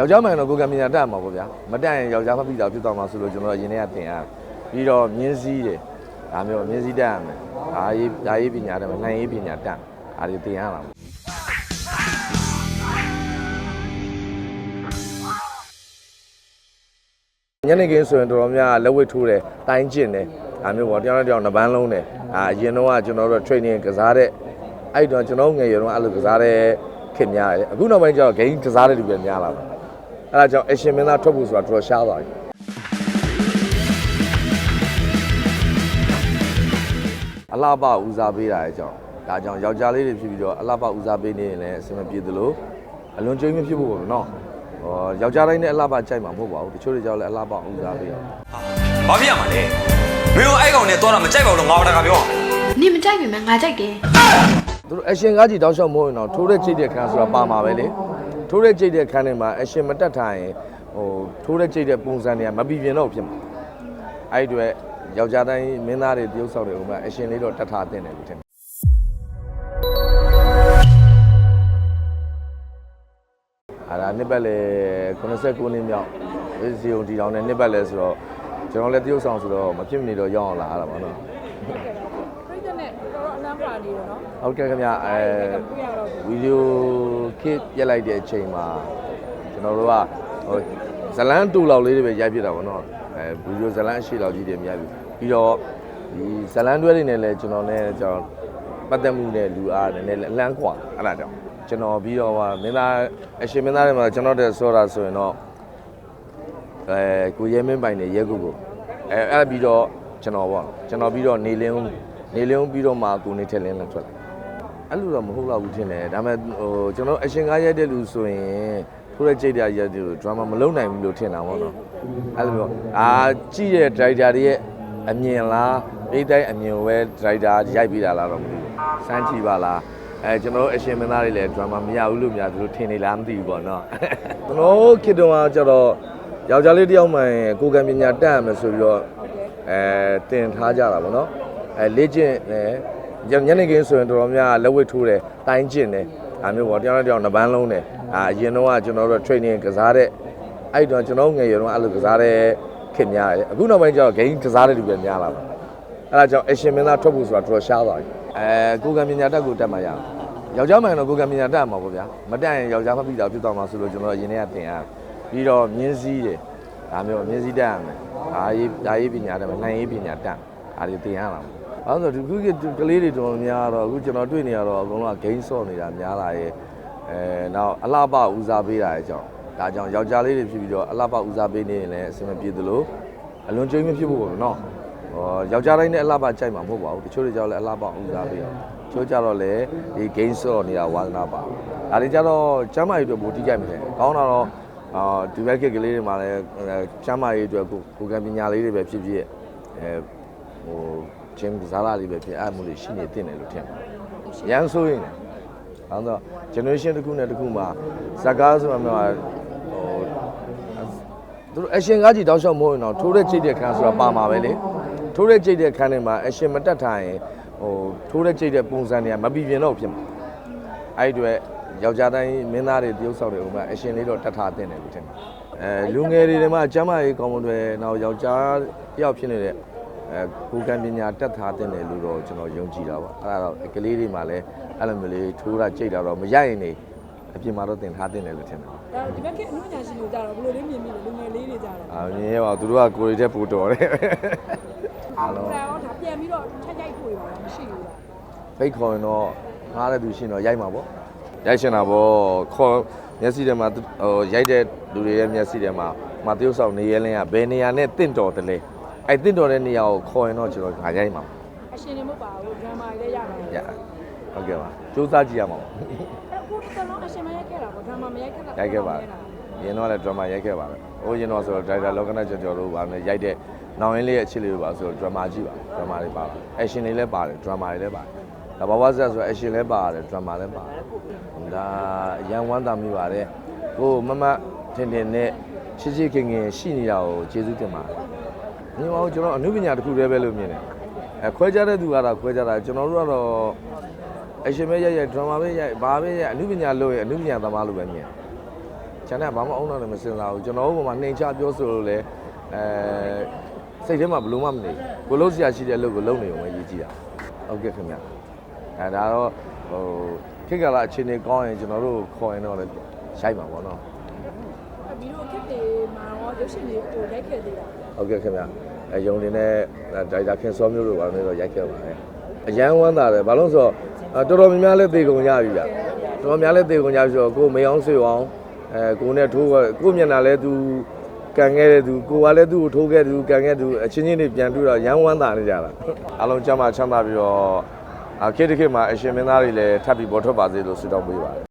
ယောက်ျားမှန်တော့ကိုယ်ကမြင်ရတတ်မှာပေါ့ဗျာမတက်ရင်ယောက်ျားမပြီးတာဖြစ်သွားမှာဆိုလို့ကျွန်တော်အရင်ထဲကတင်ရတယ်ပြီးတော့မြင်းစည်းတယ်ဒါမျိုးမြင်းစည်းတက်ရမယ်ဒါရေးဒါရေးပညာတက်မယ်နှံရေးပညာတက်ဒါတွေတင်ရတာပေါ့ညနေခင်းဆိုရင်တော်တော်များလက်ဝတ်ထိုးတယ်တိုင်းကျင့်တယ်ဒါမျိုးပေါ့တယောက်နဲ့တယောက်နှစ်ပန်းလုံးတယ်အာအရင်တော့ကကျွန်တော်တို့ training ကစားတဲ့အဲ့တော့ကျွန်တော်ငယ်ရွယ်တော့အဲ့လိုကစားတဲ့ခင်များတယ်အခုနောက်ပိုင်းကျတော့ game ကစားတဲ့လူပဲများလာတယ် အဲ့ဒါကြောင့် action မင်းသားထွက်ဖို့ဆိုတာတော်တော်ရှားသွားပြီအလားပဦးစားပေးတာရဲ့ကြောင့်ဒါကြောင့်ယောက်ျားလေးတွေဖြစ်ပြီးတော့အလားပဦးစားပေးနေရင်လည်းအဆင်မပြေသလိုအလွန်ကျွေးမဖြစ်ဖို့ပေါ့နော်ဟောယောက်ျားတိုင်းနဲ့အလားပကြိုက်မှာမဟုတ်ပါဘူးတချို့တွေကြောင့်လည်းအလားပဦးစားပေးအောင်ဘာဖြစ်ရမှာလဲမင်းတို့အဲ့ကောင်နဲ့တော့တာမကြိုက်ပါဘူးလို့ငါဘာတကပြောနေမကြိုက်ပြီမဲ့ငါကြိုက်တယ်သူတို့ action ကားကြီးတောက်လျှောက်မဟုတ်ရင်တော့ထိုးတဲ့ကြိတ်တဲ့ခန်းဆိုတာပါမှာပဲလေ ထိုးတဲ့ကြိတ်တဲ့ခန်းထဲမှာ action မတက်ထားရင်ဟိုထိုးတဲ့ကြိတ်တဲ့ပုံစံတွေကမပြီးပြင်းတော့ဖြစ်မှာအဲ့ဒီအတွက်ယောက်ျားတိုင်းမင်းသားတွေတရုပ်ဆောင်တွေဥမာ action လေးတော့တက်ထားတင်တယ်လို့ထင်တယ်အဲ့ဒါနှစ်ပတ်လေ89နှစ်မြောက်ဝေစီယုံတီတောင်နဲ့နှစ်ပတ်လေဆိုတော့ကျွန်တော်လည်းတရုပ်ဆောင်ဆိုတော့မဖြစ်မနေတော့ရောက်အောင်လာရတာပါနော်ပြိတ္တနဲ့ တော်တော်အလန့်ပါနေတော့နော်ဟုတ်ကဲ့ခင်ဗျအဲပြရတော့ဗီဒီယိုခစ်ပြက်လိုက်တဲ့အချိန်မှာကျွန်တော်တို့ကဟိုဇလန်းတူလောက်လေးတွေပဲရိုက်ပြတာပေါ့နော်အဲဗီဒီယိုဇလန်းအရှိလောက်ကြီးတွေမြိုက်ပြီပြီးတော့ဒီဇလန်းတွဲတွေနဲ့လည်းကျွန်တော်နဲ့ကျွန်တော်ပတ်သက်မှုနဲ့လူအားနဲ့လည်းအလန်းခွာအဲ့ဒါကြောင့်ကျွန်တော်ပြီးတော့ဟာမင်းသားအရှင်မင်းသားတွေမှာကျွန်တော်တဲ့ဆောတာဆိုရင်တော့အဲကိုရဲမင်းပိုင်နဲ့ရဲကုကိုအဲအဲ့ပြီးတော့ကျွန်တော်ပေါ့ကျွန်တော်ပြီးတော့နေလင်း နေလင်းပြီးတော့မှကိုနေထက်လင်းလည်းထွက်လာအဲ့လိုတော့မဟုတ်တော့ဘူးထင်တယ်ဒါပေမဲ့ဟိုကျွန်တော်အရှင်ကားရိုက်တဲ့လူဆိုရင်ထိုးတဲ့ကြိတ်တရားရိုက်တဲ့လူ drama မလုပ်နိုင်ဘူးလို့ထင်တာပေါ့နော်အဲ့လိုမျိုးအာကြည့်တဲ့ director တွေရဲ့အမြင်လားပိတ်တိုင်းအမြင်ကိုပဲ director ရိုက်ပြီးတာလားတော့မသိဘူးစမ်းကြည့်ပါလားအဲကျွန်တော်တို့အရှင်မင်းသားတွေလည်း drama မရဘူးလို့များသူတို့ထင်နေလားမသိဘူးပေါ့နော်ကျွန်တော်ခေတ္တကကျတော့ယောက်ျားလေးတစ်ယောက်မှရင်ကိုယ်ကံပညာတက်ရမယ်ဆိုပြီးတော့အဲတင်ထားကြတာပေါ့နော် အဲလေ့ကျင့်တယ်ညနေခင်းဆိုရင်တော်တော်များလက်ဝတ်ထိုးတယ်တိုင်းကျင့်တယ်ဒါမျိုးပေါ့တယောက်နဲ့တယောက်နှစ်ပန်းလုံးတယ်အာအရင်တော့ကကျွန်တော်တို့ training ကစားတဲ့အဲ့တော့ကျွန်တော်ငယ်ရွယ်တော့အဲ့လိုကစားတဲ့ခင်များတယ်အခုနောက်ပိုင်းကျတော့ game ကစားတဲ့လူပဲများလာတယ်အဲ့ဒါကြောင့် action မင်းသားထွက်ဖို့ဆိုတာတော်တော်ရှားသွားပြီအဲကိုယ်ကံပညာတက်ကိုတက်မှရအောင်ယောက်ျားမှန်တော့ကိုယ်ကံပညာတက်မှာပေါ့ဗျာမတက်ရင်ယောက်ျားမပြီးတာဖြစ်သွားမှာဆိုလို့ကျွန်တော်အရင်ထဲကတင်ရတယ်ပြီးတော့မြင်းစည်းတယ်ဒါမျိုးမြင်းစည်းတက်ရမယ်ဒါရေးဒါရေးပညာတက်မယ်နှံရေးပညာတက်ဒါတွေတင်ရ တာပေါ့အဲ့တော့ဒီခုကကလေးတွေတော်တော်များတော့အခုကျွန်တော်တွေ့နေရတော့အကုန်လုံးက gain ဆော့နေတာများလာရဲ့အဲနောက်အလှပဦးစားပေးတာရဲ့ကြောင့်ဒါကြောင့်ယောက်ျားလေးတွေဖြစ်ပြီးတော့အလှပဦးစားပေးနေရင်လည်းအဆင်မပြေသလိုအလွန်ကျွေးမဖြစ်ဖို့ပေါ့နော်ဟောယောက်ျားတိုင်းနဲ့အလှပကြိုက်မှာမဟုတ်ပါဘူးတချို့တွေကြောင့်လည်းအလှပဦးစားပေးအောင်တချို့ကြတော့လည်းဒီ gain ဆော့နေတာဝါသနာပါဒါတွေကြတော့ကျမ်းမာရေးအတွက်ပိုတိကြိုက်မယ်ကောင်းတာတော့အာဒီဘက်ကကလေးတွေမှာလည်းကျမ်းမာရေးအတွက်ကိုကိုယ်ကံပညာလေးတွေပဲဖြစ်ဖြစ်အဲဟို ချင်းဇာလာလေးပဲဖြစ်အဲ့မှုလေးရှိနေတင်တယ်လို့ထင်တယ်။ရန်ဆိုရင်အဲတော့ generation တစ်ခုနဲ့တစ်ခုမှာဇက်ကားဆိုတာမျိုးဟိုသူတို့ action ကားကြီးတောက်လျှောက်မဟုတ်ရင်တော့ထိုးတဲ့ကြိတ်တဲ့ခန်းဆိုတာပါမှာပဲလေ။ထိုးတဲ့ကြိတ်တဲ့ခန်းထဲမှာ action မတက်ထားရင်ဟိုထိုးတဲ့ကြိတ်တဲ့ပုံစံတွေကမပြီးပြင်းတော့ဖြစ်မှာ။အဲ့ဒီအတွက်ယောက်ျားတိုင်းမင်းသားတွေတရုပ်ဆောင်တွေဥမာ action လေးတော့တက်ထားတင်တယ်လို့ထင်တယ်။အဲလူငယ်တွေထဲမှာကျမ်းမာရေးကောင်းမွန်တွေနောက်ယောက်ျားတယောက်ဖြစ်နေတဲ့ အဲကိုယ်ကံပညာတက်ထားတဲ့တယ်လို့တော့ကျွန်တော်ယုံကြည်တာပါအဲ့ဒါတော့ကလေးတွေမှလည်းအဲ့လိုမျိုးလေးထိုးတာကြိတ်တာတော့မရရင်နေအပြင်မှာတော့တင်ထားတဲ့တယ်လို့ထင်တယ်ဒါဒီဘက်ကအနုညာရှင်တို့ကြတော့ဘယ်လိုလေးမြင်မိလဲလူငယ်လေးတွေကြတော့အာမြင်ရပါသူတို့ကကိုယ်တွေတက်ပူတော်တယ်အားလုံးတော့ဒါပြန်ပြီးတော့ချက်ကြိုက်ဖို့ရပါမရှိဘူးလားဖိတ်ခေါ်ရင်တော့ငားတဲ့သူရှင်တော့ရိုက်မှာပေါ့ရိုက်ရှင်တာပေါ့ခေါ်မျက်စိထဲမှာသူဟိုရိုက်တဲ့လူတွေရဲ့မျက်စိထဲမှာမတရုပ်ဆောင်နေရဲလင်းကဘယ်နေရာနဲ့တင့်တော်တယ်လဲ အဲ့တင့်တော်တဲ့နေရာကိုခေါ်ရင်တော့ကျွန်တော်ငါရိုက်မှာအရှင်နေမဟုတ်ပါဘူးဒရမာလေးရပါမယ်ရဟုတ်ကဲ့ပါစူးစမ်းကြည့်ရမှာပေါ့အဲ့ကိုတော်တော်အရှင်မရိုက်ခဲ့တာပေါ့ဒရမာမရိုက်ခဲ့တာရိုက်ခဲ့ပါတယ်။ရင်တော့လည်း drama ရိုက်ခဲ့ပါတယ်။ဟိုရင်တော့ဆိုတော့ driver လောကနာကျော်ကျော်တို့ပါမယ်ရိုက်တဲ့နောင်ရင်းလေးရဲ့အချစ်လေးတွေပါဆိုတော့ drama ကြည့်ပါ drama တွေပါပါတယ်။ action တွေလည်းပါတယ် drama တွေလည်းပါတယ်။ဒါဘာဝဆက်ဆိုတော့ action လည်းပါတယ် drama လည်းပါတယ်။ဒါအရန်ဝမ်းသာမိပါတယ်။ကိုမမထင်ထင်နဲ့ချစ်ချစ်ခင်ခင်ရှိနေတာကိုကျေးဇူးတင်ပါတယ်။ ညီမတို့ကျွန်တော်အနုပညာတစ်ခုတည်းပဲလို့မြင်တယ်။အဲခွဲခြားတဲ့သူကတော့ခွဲခြားတာကျွန်တော်တို့ကတော့ action ပဲရိုက်ရိုက် drama ပဲရိုက်ဘာပဲရိုက်အနုပညာလို့ရအနုပညာသမားလို့ပဲမြင်တယ်။ချန်တဲ့ဘာမှအုံတော့လည်းမစင်စားဘူးကျွန်တော်တို့ကမှနှိမ်ချပြောဆိုလို့လည်းအဲစိတ်ထဲမှာဘလို့မှမနေကိုလုံးစရာရှိတဲ့လုပ်ကိုလုပ်နေုံပဲရည်ကြည့်တာဟုတ်ကဲ့ခင်ဗျအဲဒါတော့ဟိုခေတ်ကလာအခြေအနေကောင်းရင်ကျွန်တော်တို့ခေါ်ရင်တော့လည်းရိုက်ပါပေါ့နော်အပြီးတော့ခက်တယ်မှာတော့ရုပ်ရှင်လေးကိုရိုက်ခဲ့သေးတာဟုတ်ကဲ့ခင်ဗျ အဲယုံနေနဲ့ဒါရိုက်တာခင်စောမျိုးတို့ပါမယ်တော့ရိုက်ခဲ့ပါတယ်အရန်ဝမ်းသာတယ်ဘာလို့ဆိုတော့အဲတော်တော်များများလည်းသေကုန်ကြပြီဗျတော်တော်များလည်းသေကုန်ကြပြီဆိုတော့ကိုမေအောင်ဆွေအောင်အဲကိုနဲ့ထိုးကိုမျက်နှာလဲသူကန်ခဲ့တဲ့သူကိုကလည်းသူ့ကိုထိုးခဲ့သူကန်ခဲ့သူအချင်းချင်းတွေပြန်တွေ့တော့ရန်ဝမ်းသာနေကြတာအားလုံးကျမ်းမာချမ်းသာပြီးတော့အခက်တစ်ခေတ်မှာအရှင်မင်းသားတွေလည်းထပ်ပြီးပေါ်ထွက်ပါစေလို့ဆုတောင်းပေးပါတယ်